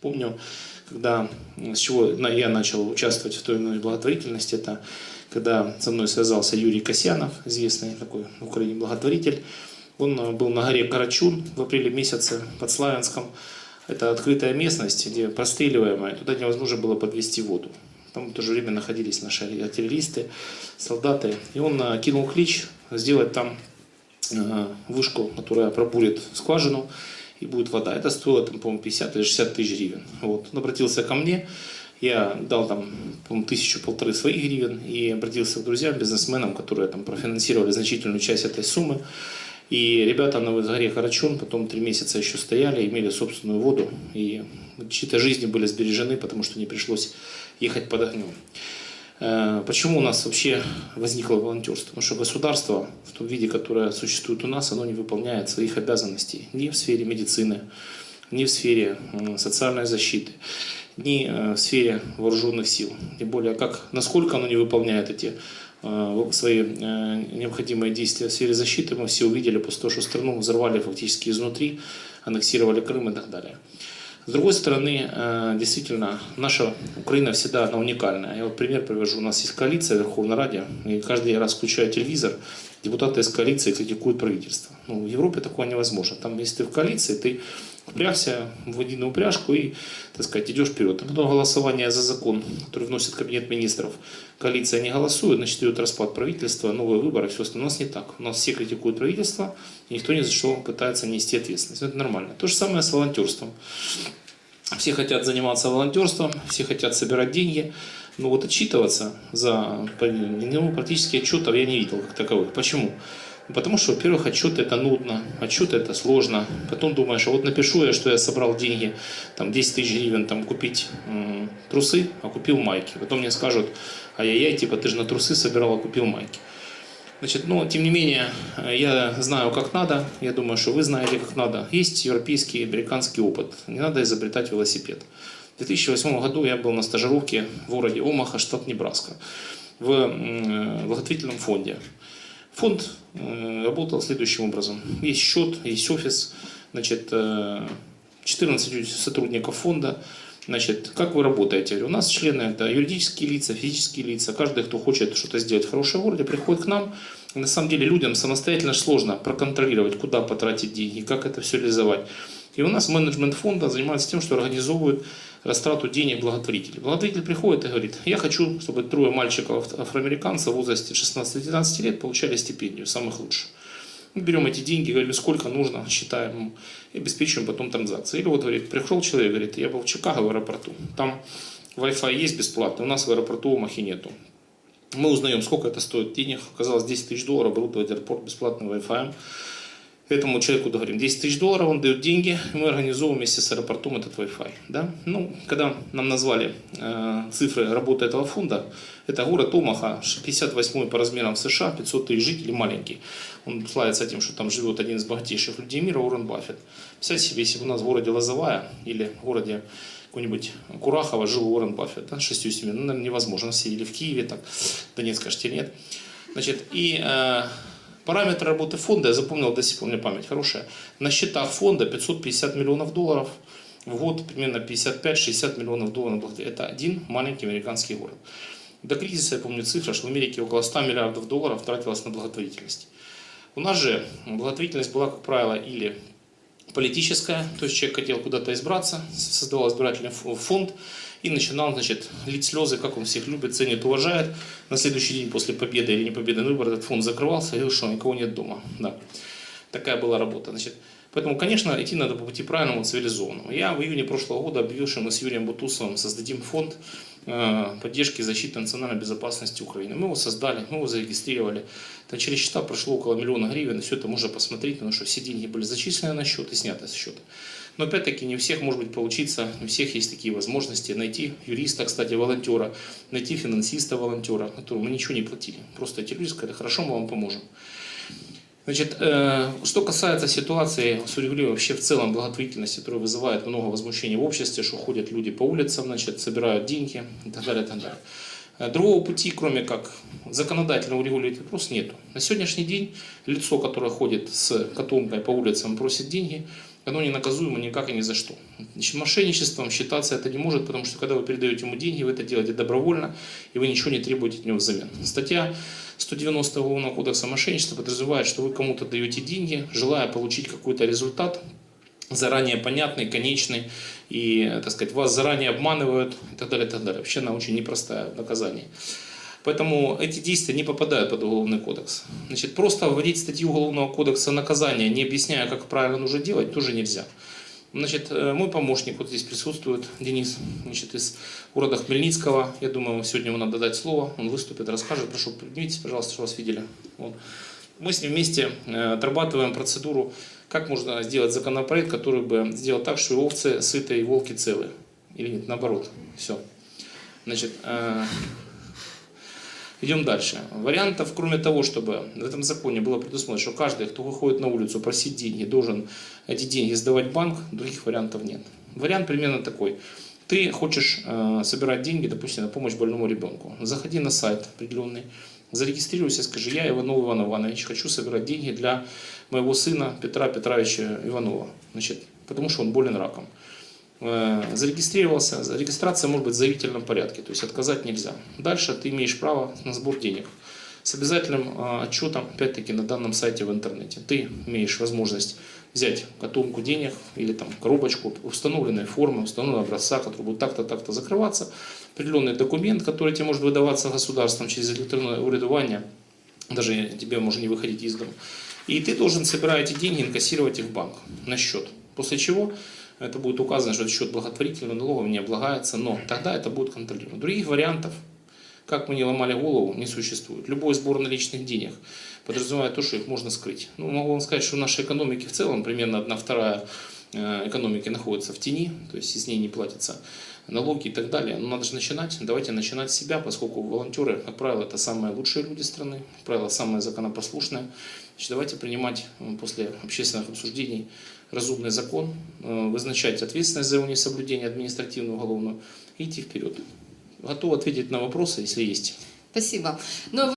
Помню, когда с чего я начал участвовать в той или иной благотворительности, это когда со мной связался Юрий Касьянов, известный такой в Украине благотворитель. Он э, был на горе Карачун в апреле месяце под Славянском. Это открытая местность, где простреливаемая, туда невозможно было подвести воду. Там в то же время находились наши артиллеристы, солдаты. И он э, кинул клич сделать там э, вышку, которая пробурит скважину, и будет вода. Это стоило, там, по-моему, 50 или 60 тысяч гривен. Вот. Он обратился ко мне, я дал там, по-моему, тысячу-полторы своих гривен и обратился к друзьям, бизнесменам, которые там профинансировали значительную часть этой суммы. И ребята на горе Карачун потом три месяца еще стояли, имели собственную воду, и чьи-то жизни были сбережены, потому что не пришлось ехать под огнем. Э, Почему у нас вообще возникло волонтерство? Потому что государство в том виде, которое существует у нас, оно не выполняет своих обязанностей ни в сфере медицины, ни в сфере социальной защиты, ни э, в сфере вооруженных сил. Тем более, как, насколько оно не выполняет эти э, свои необходимые действия в сфере защиты, мы все увидели после того, что страну взорвали фактически изнутри, аннексировали Крым и так далее. С другой стороны, э, действительно, наша Украина всегда она уникальная. Я вот пример привожу. У нас есть коалиция в Верховной Раде, и каждый раз включая телевизор, депутаты из коалиции критикуют правительство. Ну, в Европе такое невозможно. Там, если ты в коалиции, ты впрягся в единую упряжку и, так сказать, идешь вперед. А потом голосование за закон, который вносит Кабинет министров. Коалиция не голосует, значит, идет распад правительства, новые выборы, все остальное. У нас не так. У нас все критикуют правительство, и никто ни за что пытается нести ответственность. Это нормально. То же самое с волонтерством. Все хотят заниматься волонтерством, все хотят собирать деньги, но вот отчитываться за ну, практически отчетов я не видел как таковых. Почему? Ну, Потому что, во-первых, отчет это нудно, отчет это сложно. Потом думаешь, а вот напишу я, что я собрал деньги, там 10 тысяч гривен, там купить м, трусы, а купил майки. Потом мне скажут, ай-яй-яй, типа ты же на трусы собирал, а купил майки. Значит, но тем не менее, я знаю, как надо. Я думаю, что вы знаете, как надо. Есть европейский, американский опыт. Не надо изобретать велосипед. В 2008 году я был на стажировке в городе Омаха, штат Небраска, в м, благотворительном фонде. Фонд э, работал следующим образом. Есть счет, есть офис, значит, э, 14 сотрудников фонда. Значит, как вы работаете? У нас члены это юридические лица, физические лица. Каждый, кто хочет что-то сделать в хорошем городе, приходит к нам. На самом деле людям самостоятельно сложно проконтролировать, куда потратить деньги, как это все реализовать. И у нас менеджмент фонда занимается тем, что организовывает растрату денег благотворителей. Благотворитель приходит и говорит, я хочу, чтобы трое мальчиков афроамериканцев в возрасте 16-19 лет получали стипендию, самых лучших. Мы берем эти деньги, говорим, сколько нужно, считаем и обеспечиваем потом транзакции. Или вот, говорит, пришел человек, говорит, я был в Чикаго в аэропорту, там Wi-Fi есть бесплатный, у нас в аэропорту Омахи нету. Мы узнаем, сколько это стоит денег. Оказалось, 10 тысяч долларов оборудовать аэропорт бесплатным Wi-Fi. Этому человеку говорим 10 тысяч долларов, он дает деньги, мы организовываем вместе с аэропортом этот Wi-Fi. Да? Ну, когда нам назвали э, цифры работы этого фонда, это город Омаха, 58 по размерам США, 500 тысяч жителей, маленький. Он славится тем, что там живет один из богатейших людей мира, Уоррен Баффет. Представьте себе, если бы у нас в городе Лозовая или в городе какой-нибудь Курахово жил Уоррен Баффет, да, шестью семьями, ну, наверное, невозможно. Сидели в Киеве, так, Донецк, кажется, нет. Значит, и э, параметры работы фонда, я запомнил до сих пор, у меня память хорошая. На счетах фонда 550 миллионов долларов, в год примерно 55-60 миллионов долларов. Это один маленький американский город. До кризиса, я помню цифра, что в Америке около 100 миллиардов долларов тратилось на благотворительность. У нас же благотворительность была, как правило, или политическая, то есть человек хотел куда-то избраться, создавал избирательный фонд и начинал, значит, лить слезы, как он всех любит, ценит, уважает. На следующий день после победы или не победы на выборах этот фонд закрывался и что никого нет дома. Да. Такая была работа. Значит, поэтому, конечно, идти надо по пути правильному, цивилизованному. Я в июне прошлого года объявил, что мы с Юрием Бутусовым создадим фонд поддержки и защиты национальной безопасности Украины. Мы его создали, мы его зарегистрировали. Там через счета прошло около миллиона гривен, и все это можно посмотреть, потому что все деньги были зачислены на счет и сняты с счета. Но опять-таки не у всех может быть получиться, не у всех есть такие возможности найти юриста, кстати, волонтера, найти финансиста волонтера, которому мы ничего не платили. Просто эти люди сказали, хорошо, мы вам поможем. Значит, э, что касается ситуации с урегулированием вообще в целом благотворительности, которая вызывает много возмущений в обществе, что ходят люди по улицам, значит, собирают деньги и так далее, и так далее. Э, Другого пути, кроме как законодательно урегулировать этот вопрос, нету. На сегодняшний день лицо, которое ходит с котомкой по улицам и просит деньги, оно не наказуемо никак и ни за что. Значит, мошенничеством считаться это не может, потому что когда вы передаете ему деньги, вы это делаете добровольно, и вы ничего не требуете от него взамен. Статья 190 Уголовного кодекса мошенничества подразумевает, что вы кому-то даете деньги, желая получить какой-то результат, заранее понятный, конечный, и, так сказать, вас заранее обманывают и так далее, и так далее. Вообще она очень непростая в наказании. Поэтому эти действия не попадают под Уголовный кодекс. Значит, просто вводить статью Уголовного кодекса наказания, не объясняя, как правильно нужно делать, тоже нельзя. Значит, э, мой помощник вот здесь присутствует, Денис, значит, из города Хмельницкого. Я думаю, сегодня ему надо дать слово, он выступит, расскажет. Прошу, поднимитесь, пожалуйста, что вас видели. Вот. Мы с ним вместе э, отрабатываем процедуру, как можно сделать законопроект, который бы сделал так, что и овцы сыты, и волки целы. Или нет, наоборот. Все. Значит, э, Идем дальше. Вариантов, кроме того, чтобы в этом законе было предусмотрено, что каждый, кто выходит на улицу просить деньги, должен эти деньги сдавать банк, других вариантов нет. Вариант примерно такой. Ты хочешь э, собирать деньги, допустим, на помощь больному ребенку. Заходи на сайт определенный, зарегистрируйся, скажи, я Иванов Иван Иванович, хочу собирать деньги для моего сына Петра Петровича Иванова, значит, потому что он болен раком. Э, зарегистрировался, регистрация может быть в заявительном порядке, то есть отказать нельзя. Дальше ты имеешь право на сбор денег с обязательным э, отчетом, опять-таки, на данном сайте в интернете. Ты имеешь возможность взять котомку денег или там коробочку установленной формы, установленного образца, который будет так-то, так-то закрываться, определенный документ, который тебе может выдаваться государством через электронное урядование, даже тебе может не выходить из дома. И ты должен, собирая эти деньги, инкассировать их в банк на счет. После чего это будет указано, что счет благотворительного налога не облагается, но тогда это будет контролировано. Других вариантов, как мы не ломали голову, не существует. Любой сбор наличных денег подразумевает то, что их можно скрыть. Ну, могу вам сказать, что в нашей экономике в целом примерно одна вторая э, экономики находится в тени, то есть из ней не платятся налоги и так далее. Но надо же начинать. Давайте начинать с себя, поскольку волонтеры, как правило, это самые лучшие люди страны, как правило, самые законопослушные. Значит, давайте принимать э, после общественных обсуждений разумный закон, э, вызначать ответственность за его несоблюдение административного уголовного и идти вперед. Готов ответить на вопросы, если есть. Спасибо. Ну,